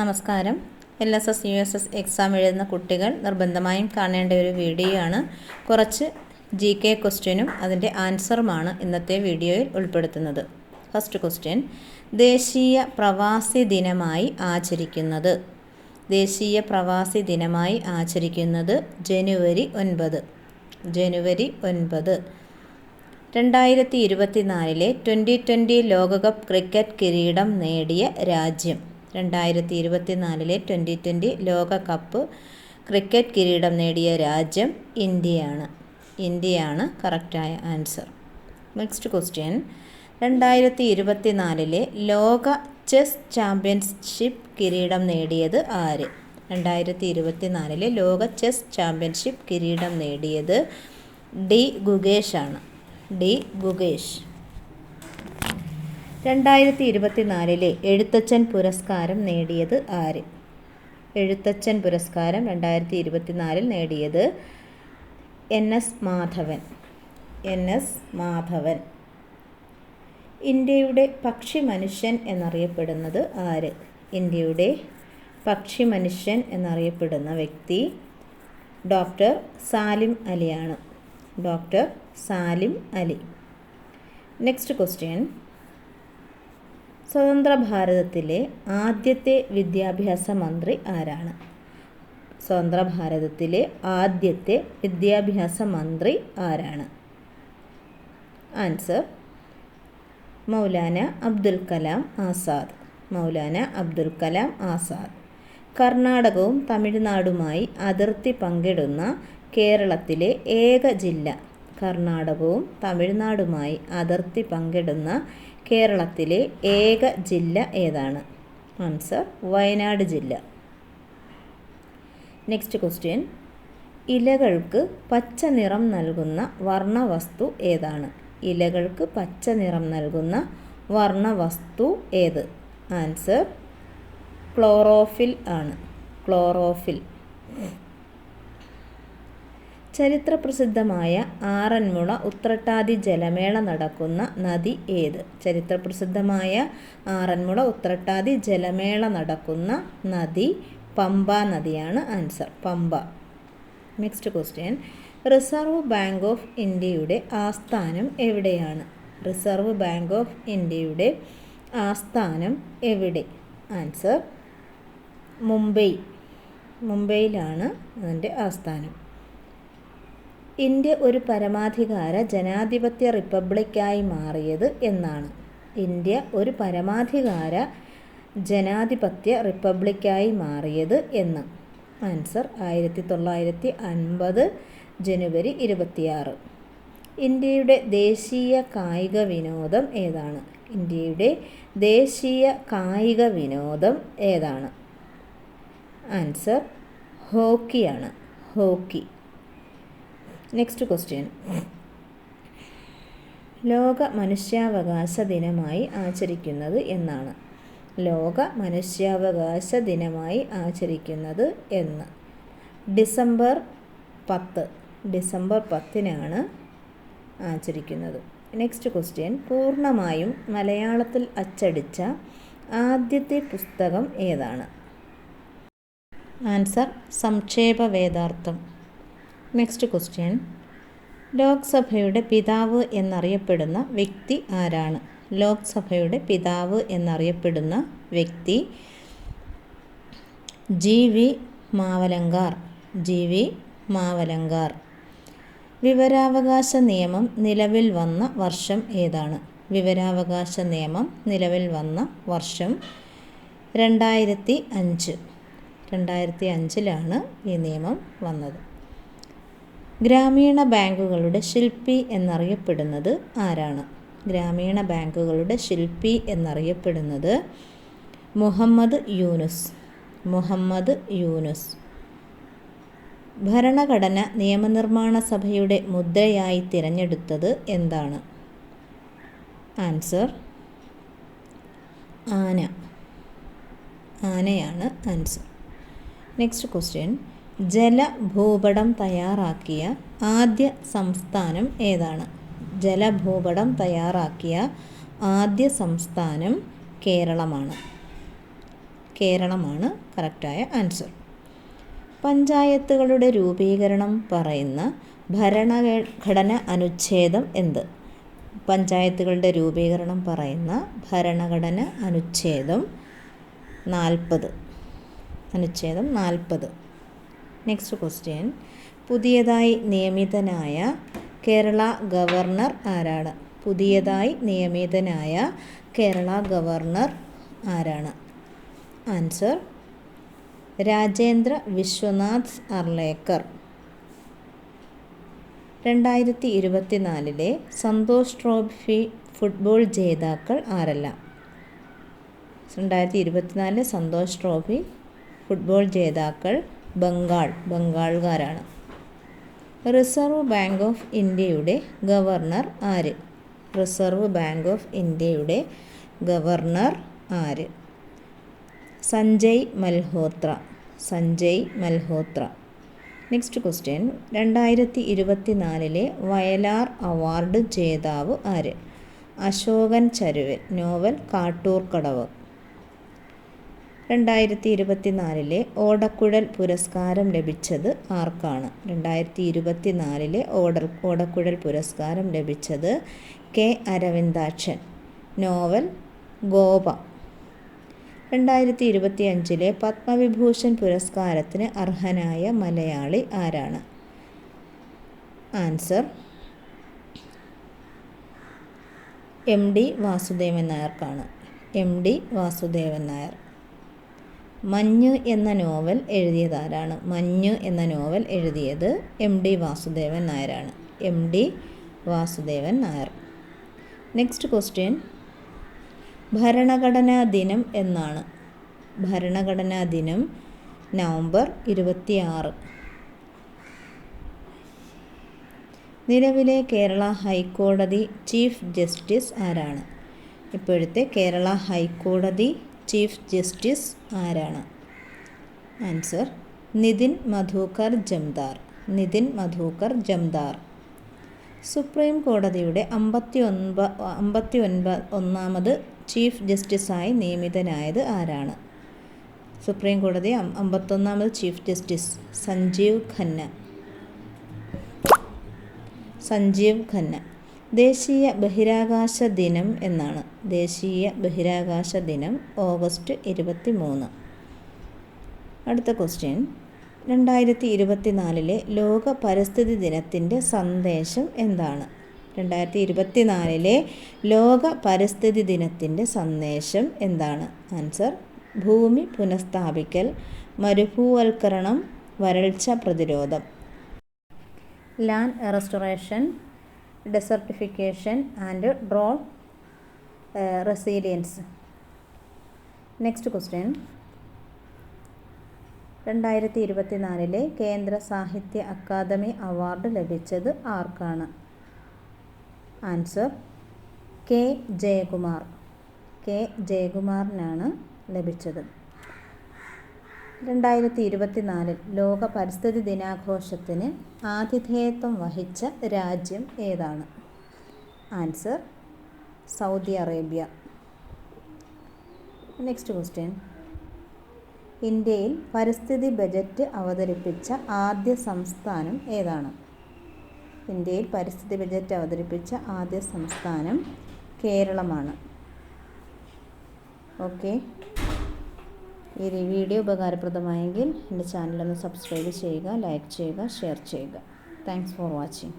നമസ്കാരം. L S S U S S exam എഴുതുന്ന കുട്ടികൾ നിർബന്ധമായും കാണേണ്ട ഒരു വീഡിയോ ആണ്. കുറച്ച് ജി കെ ക്വസ്റ്റ്യനും അതിന്റെ ആൻസറുമാണ് ഇന്നത്തെ വീഡിയോയിൽ ഉൾപ്പെടുത്തുന്നത്. ഫസ്റ്റ് ക്വസ്റ്റ്യൻ ദേശീയ പ്രവാസി ദിനമായി ആചരിക്കുന്നത്. ദേശീയ പ്രവാസി ദിനമായി ആചരിക്കുന്നത് ജനുവരി ഒൻപത്. ജനുവരി ഒൻപത്. രണ്ടായിരത്തി ഇരുപത്തിനാലിലെ ട്വന്റി ട്വന്റി ലോകകപ്പ് ക്രിക്കറ്റ് കിരീടം നേടിയ രാജ്യം. രണ്ടായിരത്തി ഇരുപത്തിനാലിലെ ട്വന്റി ട്വന്റി ലോകകപ്പ് ക്രിക്കറ്റ് കിരീടം നേടിയ രാജ്യം ഇന്ത്യയാണ്. ഇന്ത്യയാണ് കറക്റ്റായ ആൻസർ. Next question. രണ്ടായിരത്തി ഇരുപത്തിനാലിലെ ലോക ചെസ് ചാമ്പ്യൻഷിപ്പ് കിരീടം നേടിയത് ആര്? രണ്ടായിരത്തി ഇരുപത്തിനാലിലെ ലോക ചെസ് ചാമ്പ്യൻഷിപ്പ് കിരീടം നേടിയത് ഡി ഗുഗേഷാണ് ഡി ഗുഗേഷ് രണ്ടായിരത്തി ഇരുപത്തിനാലിലെ എഴുത്തച്ഛൻ പുരസ്കാരം നേടിയത് ആര്? എഴുത്തച്ഛൻ പുരസ്കാരം രണ്ടായിരത്തി ഇരുപത്തിനാലിൽ നേടിയത് N S Madhavan. N S Madhavan. ഇന്ത്യയുടെ പക്ഷി മനുഷ്യൻ എന്നറിയപ്പെടുന്നത് ആര്? ഇന്ത്യയുടെ പക്ഷി മനുഷ്യൻ എന്നറിയപ്പെടുന്ന വ്യക്തി doctor Salim അലിയാണ്. Doctor Salim Ali. Next question. സ്വതന്ത്ര ഭാരതത്തിലെ ആദ്യത്തെ വിദ്യാഭ്യാസ മന്ത്രി ആരാണ്? സ്വതന്ത്ര ഭാരതത്തിലെ ആദ്യത്തെ വിദ്യാഭ്യാസ മന്ത്രി ആരാണ്? ആൻസർ മൗലാന അബ്ദുൽ കലാം ആസാദ്. മൗലാന അബ്ദുൽ കലാം ആസാദ്. കർണാടകവും തമിഴ്നാടുമായി അതിർത്തി പങ്കിടുന്ന കേരളത്തിലെ ഏക ജില്ല. കർണാടകവും തമിഴ്നാടുമായി അതിർത്തി പങ്കിടുന്ന കേരളത്തിലെ ഏക ജില്ല ഏതാണ്? ആൻസർ വയനാട് ജില്ല. നെക്സ്റ്റ് ക്വസ്റ്റ്യൻ ഇലകൾക്ക് പച്ച നിറം നൽകുന്ന വർണവസ്തു ഏതാണ്? ഇലകൾക്ക് പച്ച നിറം നൽകുന്ന വർണവസ്തു ഏത്? ആൻസർ ക്ലോറോഫിൽ ആണ്. ക്ലോറോഫിൽ. ചരിത്രപ്രസിദ്ധമായ ആറന്മുള ഉത്രട്ടാതി ജലമേള നടക്കുന്ന നദി ഏത്? ചരിത്രപ്രസിദ്ധമായ ആറന്മുള ഉത്രട്ടാതി ജലമേള നടക്കുന്ന നദി പമ്പ നദിയാണ് answer. Pampa. Next question reserve bank of ഇന്ത്യയുടെ ആസ്ഥാനം എവിടെയാണ്? റിസർവ് ബാങ്ക് ഓഫ് ഇന്ത്യയുടെ ആസ്ഥാനം എവിടെ? ആൻസർ മുംബൈ. മുംബൈയിലാണ് അതിന്റെ ആസ്ഥാനം. ഇന്ത്യ ഒരു പരമാധികാര ജനാധിപത്യ റിപ്പബ്ലിക്കായി മാറിയത് എന്നാണ്. ഇന്ത്യ ഒരു പരമാധികാര ജനാധിപത്യ റിപ്പബ്ലിക്കായി മാറിയത് എന്ന്. ആൻസർ ആയിരത്തി തൊള്ളായിരത്തി അൻപത് ജനുവരി ഇരുപത്തിയാറ്. ഇന്ത്യയുടെ ദേശീയ കായിക വിനോദം ഏതാണ്? ഇന്ത്യയുടെ ദേശീയ കായിക വിനോദം ഏതാണ്? ആൻസർ ഹോക്കിയാണ്. ഹോക്കി. നെക്സ്റ്റ് ക്വസ്റ്റ്യൻ ലോക മനുഷ്യാവകാശ ദിനമായി ആചരിക്കുന്നത് എന്നാണ്. ലോക മനുഷ്യാവകാശ ദിനമായി ആചരിക്കുന്നത് എന്ന്. ഡിസംബർ പത്ത്. ഡിസംബർ പത്തിനാണ് ആചരിക്കുന്നത്. നെക്സ്റ്റ് ക്വസ്റ്റ്യൻ പൂർണമായും മലയാളത്തിൽ അച്ചടിച്ച ആദ്യത്തെ പുസ്തകം ഏതാണ്? ആൻസർ സംക്ഷേപ വേദാർത്ഥം നെക്സ്റ്റ് ക്വസ്റ്റ്യൻ ലോക്സഭയുടെ പിതാവ് എന്നറിയപ്പെടുന്ന വ്യക്തി ആരാണ്? ലോക്സഭയുടെ പിതാവ് എന്നറിയപ്പെടുന്ന വ്യക്തി G V Mavalankar. G V Mavalankar. വിവരാവകാശ നിയമം നിലവിൽ വന്ന വർഷം ഏതാണ്? വിവരാവകാശ നിയമം നിലവിൽ വന്ന വർഷം രണ്ടായിരത്തി അഞ്ച്. രണ്ടായിരത്തി അഞ്ചിലാണ് ഈ നിയമം വന്നത്. ഗ്രാമീണ ബാങ്കുകളുടെ ശില്പി എന്നറിയപ്പെടുന്നത് ആരാണ്? ഗ്രാമീണ ബാങ്കുകളുടെ ശില്പി എന്നറിയപ്പെടുന്നത് മുഹമ്മദ് യൂനുസ്. മുഹമ്മദ് യൂനുസ്. ഭരണഘടന നിയമനിർമ്മാണ സഭയുടെ മുദ്രയായി തിരഞ്ഞെടുത്തത് എന്താണ്? ആൻസർ ആന. ആനയാണ് ആൻസർ. Next question. ജലഭൂപടം തയ്യാറാക്കിയ ആദ്യ സംസ്ഥാനം ഏതാണ്? ജലഭൂപടം തയ്യാറാക്കിയ ആദ്യ സംസ്ഥാനം കേരളമാണ്. കേരളമാണ് കറക്റ്റായ ആൻസർ. പഞ്ചായത്തുകളുടെ രൂപീകരണം പറയുന്ന ഭരണഘടന അനുച്ഛേദം എന്ത്? പഞ്ചായത്തുകളുടെ രൂപീകരണം പറയുന്ന ഭരണഘടന അനുച്ഛേദം നാൽപ്പത്. അനുച്ഛേദം നാൽപ്പത്. നെക്സ്റ്റ് ക്വസ്റ്റ്യൻ പുതിയതായി നിയമിതനായ കേരള ഗവർണർ ആരാണ്? പുതിയതായി നിയമിതനായ കേരള ഗവർണർ ആരാണ്? ആൻസർ രാജേന്ദ്ര വിശ്വനാഥ് അർലേക്കർ. രണ്ടായിരത്തി ഇരുപത്തിനാലിലെ സന്തോഷ് ട്രോഫി ഫുട്ബോൾ ജേതാക്കൾ ആരെല്ലാം? രണ്ടായിരത്തി ഇരുപത്തിനാലിലെ സന്തോഷ് ട്രോഫി ഫുട്ബോൾ ജേതാക്കൾ ബംഗാൾ ബംഗാൾകാരാണ്. റിസർവ് ബാങ്ക് ഓഫ് ഇന്ത്യയുടെ ഗവർണർ ആര്? റിസർവ് ബാങ്ക് ഓഫ് ഇന്ത്യയുടെ ഗവർണർ ആര്? സഞ്ജയ് മൽഹോത്ര സഞ്ജയ് മൽഹോത്ര. നെക്സ്റ്റ് ക്വസ്റ്റ്യൻ രണ്ടായിരത്തി ഇരുപത്തി നാലിലെ വയലാർ അവാർഡ് ജേതാവ് ആര്? അശോകൻ ചരുവൻ നോവൽ കാട്ടൂർക്കടവ്. രണ്ടായിരത്തി ഇരുപത്തിനാലിലെ ഓടക്കുഴൽ പുരസ്കാരം ലഭിച്ചത് ആർക്കാണ്? രണ്ടായിരത്തി ഇരുപത്തിനാലിലെ ഓട ഓടക്കുഴൽ പുരസ്കാരം ലഭിച്ചത് കെ അരവിന്ദാക്ഷൻ നോവൽ ഗോപ. രണ്ടായിരത്തി ഇരുപത്തി അഞ്ചിലെ പത്മവിഭൂഷൺ പുരസ്കാരത്തിന് അർഹനായ മലയാളി ആരാണ്? Answer M D Vasudevan നായർക്കാണ്. M D Vasudevan Nair. മഞ്ഞ് എന്ന നോവൽ എഴുതിയതാരാണ്? മഞ്ഞ് എന്ന നോവൽ എഴുതിയത് എം ഡി വാസുദേവൻ നായരാണ്. M D Vasudevan Nair. Next question ഭരണഘടനാ ദിനം എന്നാണ്. ഭരണഘടനാ ദിനം നവംബർ ഇരുപത്തിയാറ്. നിലവിലെ കേരള ഹൈക്കോടതി ചീഫ് ജസ്റ്റിസ് ആരാണ്? ഇപ്പോഴത്തെ കേരള ഹൈക്കോടതി ചീഫ് ജസ്റ്റിസ് ആരാണ്? ആൻസർ നിതിൻ മധൂക്കർ ജംദാർ. നിതിൻ മധൂക്കർ ജംദാർ. സുപ്രീം കോടതിയുടെ അമ്പത്തി ഒൻപ അമ്പത്തി ഒൻപ ഒന്നാമത് ചീഫ് ജസ്റ്റിസായി നിയമിതനായത് ആരാണ്? സുപ്രീം കോടതി അമ്പത്തൊന്നാമത് ചീഫ് ജസ്റ്റിസ് സഞ്ജീവ് ഖന്ന. സഞ്ജീവ് ഖന്ന. ദേശീയ ബഹിരാകാശ ദിനം എന്നാണ്. ദേശീയ ബഹിരാകാശ ദിനം ഓഗസ്റ്റ് ഇരുപത്തി മൂന്ന് അടുത്ത ക്വസ്റ്റ്യൻ രണ്ടായിരത്തി ഇരുപത്തിനാലിലെ ലോക പരിസ്ഥിതി ദിനത്തിന്റെ സന്ദേശം എന്താണ്? രണ്ടായിരത്തി ഇരുപത്തിനാലിലെ ലോക പരിസ്ഥിതി ദിനത്തിന്റെ സന്ദേശം എന്താണ്? ആൻസർ ഭൂമി പുനഃസ്ഥാപിക്കൽ മരുഭൂവൽക്കരണം വരൾച്ച പ്രതിരോധം. Land restoration desertification and drone resilience next question രണ്ടായിരത്തി ഇരുപത്തിനാലിലെ കേന്ദ്ര സാഹിത്യ അക്കാദമി അവാർഡ് ലഭിച്ചത് ആർക്കാണ്? Answer K Jayakumar. കെ ജയകുമാറിനാണ് ലഭിച്ചത്. രണ്ടായിരത്തി ഇരുപത്തിനാലിൽ ലോക പരിസ്ഥിതി ദിനാഘോഷത്തിന് ആതിഥേയത്വം വഹിച്ച രാജ്യം ഏതാണ്? Answer Saudi Arabia. Next question. ഇന്ത്യയിൽ പരിസ്ഥിതി ബജറ്റ് അവതരിപ്പിച്ച ആദ്യ സംസ്ഥാനം ഏതാണ്? ഇന്ത്യയിൽ പരിസ്ഥിതി ബജറ്റ് അവതരിപ്പിച്ച ആദ്യ സംസ്ഥാനം കേരളമാണ്. ഓക്കെ. ഈ വീഡിയോ ഉപകാരപ്രദമായെങ്കിൽ എന്റെ ചാനലൊന്ന് സബ്സ്ക്രൈബ് ചെയ്യുക ലൈക്ക് ചെയ്യുക ഷെയർ ചെയ്യുക. Thanks for watching